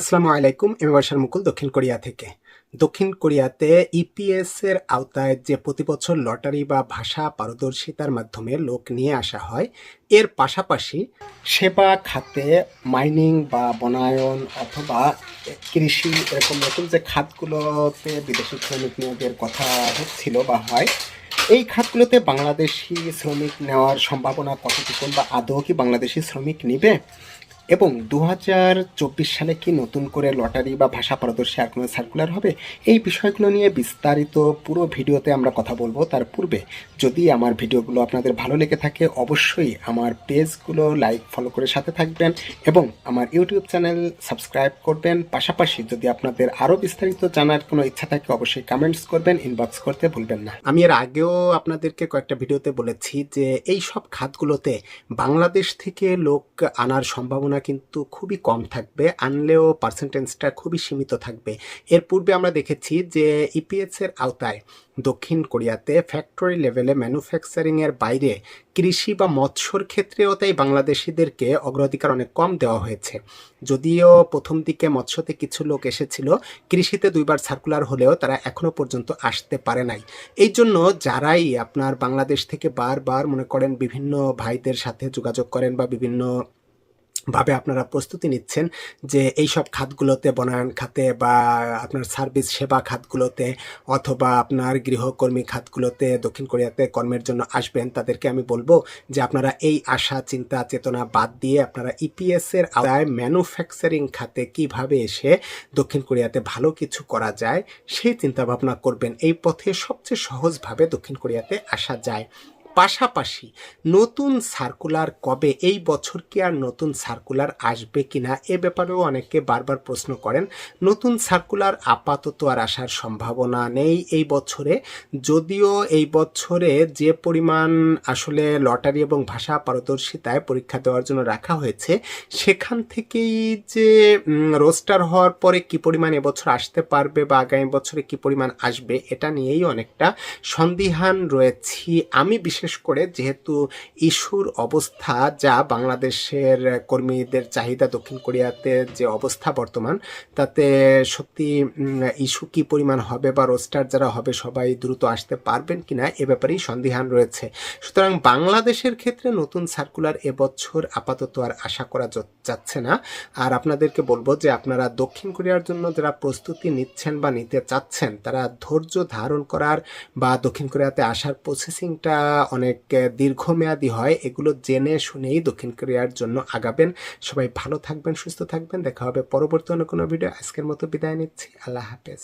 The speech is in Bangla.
আসসালামু আলাইকুম, এম বাসার মুকুল, দক্ষিণ কোরিয়া থেকে। দক্ষিণ কোরিয়াতে ইপিএস এর আওতায় যে প্রতি বছর লটারি বা ভাষা পারদর্শিতার মাধ্যমে লোক নিয়ে আসা হয়, এর পাশাপাশি সেবা খাতে মাইনিং বা বনায়ন অথবা কৃষি এরকম নতুন যে খাতগুলোতে বিদেশি শ্রমিক নিয়োগের কথা হচ্ছিল বা হয়, এই খাতগুলোতে বাংলাদেশি শ্রমিক নেওয়ার সম্ভাবনা কতটুকু বা আদৌ কি বাংলাদেশি শ্রমিক নিবে? এবং দু হাজার চব্বিশ সালে কি নতুন করে লটারি বা ভাষা পারদর্শী আর কোনো সার্কুলার হবে? এই বিষয়গুলো নিয়ে বিস্তারিত পুরো ভিডিওতে আমরা কথা বলব। তার পূর্বে যদি আমার ভিডিওগুলো আপনাদের ভালো লেগে থাকে, অবশ্যই আমার পেজগুলো লাইক ফলো করে সাথে থাকবেন এবং আমার ইউটিউব চ্যানেল সাবস্ক্রাইব করবেন। পাশাপাশি যদি আপনাদের আরও বিস্তারিত জানার কোনো ইচ্ছা থাকে, অবশ্যই কমেন্টস করবেন ইনবক্স করতে ভুলবেন না। আমি এর আগেও আপনাদেরকে কয়েকটা ভিডিওতে বলেছি যে, এই সব খাতগুলোতে বাংলাদেশ থেকে লোক আনার সম্ভাবনা কিন্তু খুবই কম থাকবে, আনলেও পার্সেন্টেজটা খুবই সীমিত থাকবে। এর পূর্বে আমরা দেখেছি যে ইপিএস এর আওতায় দক্ষিণ কোরিয়াতে ফ্যাক্টরি লেভেলে ম্যানুফ্যাকচারিং এর বাইরে কৃষি বা মৎস্যর ক্ষেত্রেও তাই বাংলাদেশিদেরকে অগ্রাধিকার অনেক কম দেওয়া হয়েছে। যদিও প্রথম দিকে মৎস্যতে কিছু লোক এসেছিল, কৃষিতে দুইবার সার্কুলার হলেও তারা এখনও পর্যন্ত আসতে পারে নাই। এই জন্য যারাই আপনার বাংলাদেশ থেকে বারবার মনে করেন বিভিন্ন ভাইদের সাথে যোগাযোগ করেন বা বিভিন্ন ভাবে আপনারা প্রস্তুতি নিচ্ছেন যে এই সব খাতগুলোতে, বনায়ন খাতে বা আপনার সার্ভিস সেবা খাতগুলোতে অথবা আপনার গৃহকর্মী খাতগুলোতে দক্ষিণ কোরিয়াতে কর্মের জন্য আসবেন, তাদেরকে আমি বলব যে আপনারা এই আশা, চিন্তা, চেতনা বাদ দিয়ে আপনারা ইপিএসের আওতায় ম্যানুফ্যাকচারিং খাতে কীভাবে এসে দক্ষিণ কোরিয়াতে ভালো কিছু করা যায় সেই চিন্তাভাবনা করবেন। এই পথে সবচেয়ে সহজভাবে দক্ষিণ কোরিয়াতে আসা যায়। পাশাপাশি নতুন সার্কুলার কবে এই বছর কি আর নতুন সার্কুলার আসবে কিনা এ ব্যাপারেও অনেকে বারবার প্রশ্ন করেন। নতুন সার্কুলার আপাতত আর আসার সম্ভাবনা নেই এই বছরে। যদিও এই বছরে যে পরিমাণ আসলে লটারি এবং ভাষা পারদর্শিতায় পরীক্ষা দেওয়ার জন্য রাখা হয়েছে, সেখান থেকেই যে রোস্টার হওয়ার পরে কি পরিমাণ এবছর আসতে পারবে বা আগামী বছরে কি পরিমাণ আসবে, এটা নিয়েই অনেকটা সন্দিহান রয়েছি আমি। বিশেষ করে যেহেতু ইস্যুর অবস্থা যা বাংলাদেশের কর্মীদের চাহিদা দক্ষিণ কোরিয়াতে যে অবস্থা বর্তমান, তাতে সত্যি ইস্যু কি পরিমাণ হবে বা রোস্টার যারা হবে সবাই দ্রুত আসতে পারবেন কিনা এ ব্যাপারেই সন্দিহান রয়েছে। সুতরাং বাংলাদেশের ক্ষেত্রে নতুন সার্কুলার এবছর আপাতত আর আশা করা যাচ্ছে না। আর আপনাদেরকে বলব যে আপনারা দক্ষিণ কোরিয়ার জন্য যারা প্রস্তুতি নিচ্ছেন বা নিতে চাচ্ছেন, তারা ধৈর্য ধারণ করার বা দক্ষিণ কোরিয়াতে আসার প্রসেসিংটা অনেক দীর্ঘমেয়াদী হয়, এগুলো জেনে শুনেই দক্ষিণ কোরিয়ার জন্য আগাবেন। সবাই ভালো থাকবেন, সুস্থ থাকবেন। দেখা হবে পরবর্তী অন্য কোনো ভিডিও আজকের মতো বিদায় নিচ্ছি। আল্লাহ হাফেজ।